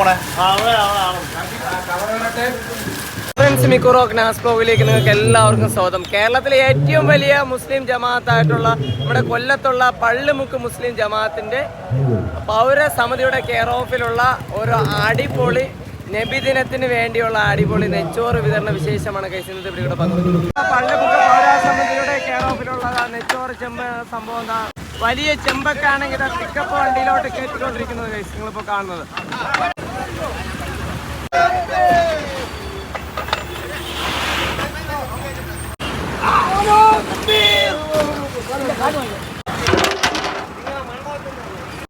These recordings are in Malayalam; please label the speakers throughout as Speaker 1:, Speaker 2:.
Speaker 1: പോണേ?
Speaker 2: ഫ്രണ്ട്സ് മിക്കുറോക്ക് ബ്ലോഗിലേക്ക് നിങ്ങൾക്ക് എല്ലാവർക്കും സ്വാഗതം. കേരളത്തിലെ ഏറ്റവും വലിയ മുസ്ലിം ജമാഅത്തായിട്ടുള്ള നമ്മുടെ കൊല്ലത്തുള്ള പള്ളിമുക്ക് മുസ്ലിം ജമാഅത്തിന്റെ പൗരസമിതിയുടെ കെയർ ഓഫിലുള്ള ഒരു അടിപൊളി നബിദിനത്തിന് വേണ്ടിയുള്ള അടിപൊളി നെച്ചോറ് വിതരണ വിശേഷമാണ് കൈസിനത്തെ ഇവിടെ പങ്കുവയ്ക്കുന്നത് പള്ളിമുക്ക് പൗരസമിതിയുടെ കെയർ ഓഫിലുള്ള നെച്ചോറ് ചെമ്പ് സംഭവം വലിയ ചെമ്പൊക്കെ ആണെങ്കിൽ പിക്കപ്പ് വണ്ടിയിലോട്ട് കയറ്റിക്കൊണ്ടിരിക്കുന്നത് കൈസ് നിങ്ങളിപ്പോൾ കാണുന്നത്.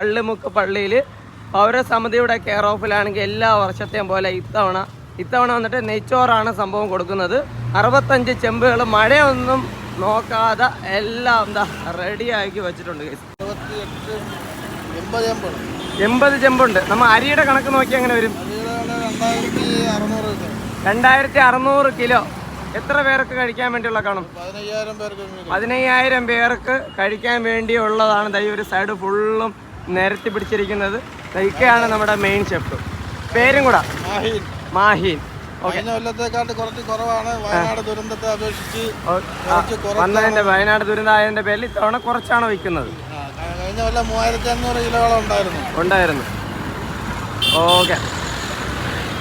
Speaker 2: പള്ളിമുക്ക് പള്ളിയിൽ പൗരസമിതിയുടെ കെയർ ഓഫിലാണെങ്കിൽ എല്ലാ വർഷത്തെയും പോലെ ഇത്തവണ ഇത്തവണ വന്നിട്ട് നെയ്ച്ചോറാണ് സംഭവം കൊടുക്കുന്നത് അറുപത്തഞ്ച് ചെമ്പുകൾ മഴയൊന്നും നോക്കാതെ എല്ലാം എന്താ റെഡിയാക്കി വെച്ചിട്ടുണ്ട്.
Speaker 1: എൺപത്
Speaker 2: ചെമ്പുണ്ട് നമ്മൾ അരിയുടെ കണക്ക് നോക്കി എങ്ങനെ വരും?
Speaker 1: രണ്ടായിരത്തി അറുന്നൂറ്
Speaker 2: കിലോ. എത്ര പേർക്ക് കഴിക്കാൻ വേണ്ടിയുള്ള കാണും?
Speaker 1: പതിനയ്യായിരം പേർക്ക്
Speaker 2: കഴിക്കാൻ വേണ്ടിയുള്ളതാണ് ദൈ ഒരു സൈഡ് ഫുള്ളും നിരത്തി പിടിച്ചിരിക്കുന്നത്. ദൈക്കയാണ് നമ്മുടെ മെയിൻ ഷെഫ് പേരും കൂടാ.
Speaker 1: മാഹീൻ.
Speaker 2: വന്നതിന്റെ വയനാട് ദുരന്തമായതിന്റെ പേരിൽ ഇത്തവണ കുറച്ചാണ് വിൽക്കുന്നത്
Speaker 1: ആ, കഴിഞ്ഞ കൊല്ലം മൂവായിരത്തി അഞ്ഞൂറ് കിലോളം ഉണ്ടായിരുന്നു.
Speaker 2: ഉണ്ടായിരുന്നു. ഓക്കെ.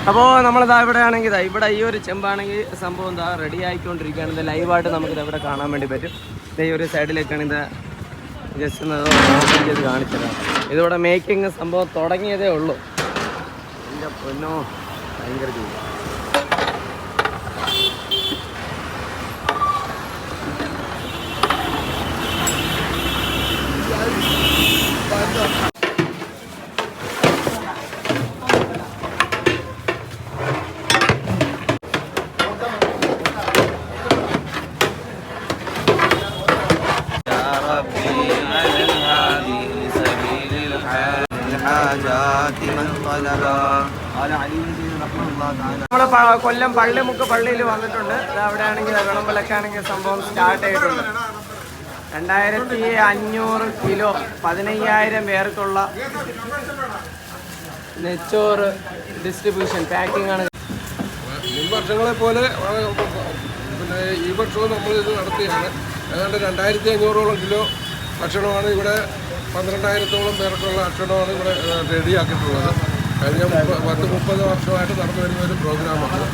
Speaker 2: അപ്പോൾ നമ്മളിതാ ഇവിടെ ആണെങ്കിൽ ഇതാ ഇവിടെ ഈ ഒരു ചെമ്പാണെങ്കിൽ സംഭവം എന്താ റെഡി ആയിക്കൊണ്ടിരിക്കുകയാണ്. ഇത് ലൈവായിട്ട് നമുക്കിത് ഇവിടെ കാണാൻ വേണ്ടി പറ്റും. ഇത് ഈ ഒരു സൈഡിലേക്കാണ് ഇത് ജസ്റ്റ് ഒന്ന് ചെയ്ത് കാണിച്ചതാണ് ഇതിവിടെ മേക്കിംഗ് സംഭവം തുടങ്ങിയതേ ഉള്ളൂ. എന്റെ പൊന്നോ ഭയങ്കര ചൂട്. നമ്മളെ കൊല്ലം കൊല്ലം പള്ളിമുക്ക് പള്ളിയിൽ വന്നിട്ടുണ്ട്. അവിടെ ആണെങ്കിൽ വിളമ്പലൊക്കെ ആണെങ്കിൽ സംഭവം സ്റ്റാർട്ട് ചെയ്തിട്ടുണ്ട് രണ്ടായിരത്തി അഞ്ഞൂറ് കിലോ പതിനയ്യായിരം പേർക്കുള്ള നെച്ചോറ് ഡിസ്ട്രിബ്യൂഷൻ പാക്കിംഗ് ആണ്.
Speaker 3: വർഷങ്ങളെ പോലെ പിന്നെ ഈ വർഷവും നമ്മൾ ഇത് നടത്തിയാണ്. ഏതാണ്ട് രണ്ടായിരത്തി അഞ്ഞൂറോളം കിലോ ഭക്ഷണമാണ് ഇവിടെ പന്ത്രണ്ടായിരത്തോളം പേർക്കുള്ള അക്ഷരമാണ് ഇവിടെ റെഡിയാക്കിയിട്ടുള്ളത്. കഴിഞ്ഞ പത്ത് മുപ്പത് വർഷമായിട്ട് നടന്നു വരുന്ന ഒരു പ്രോഗ്രാമാണ്.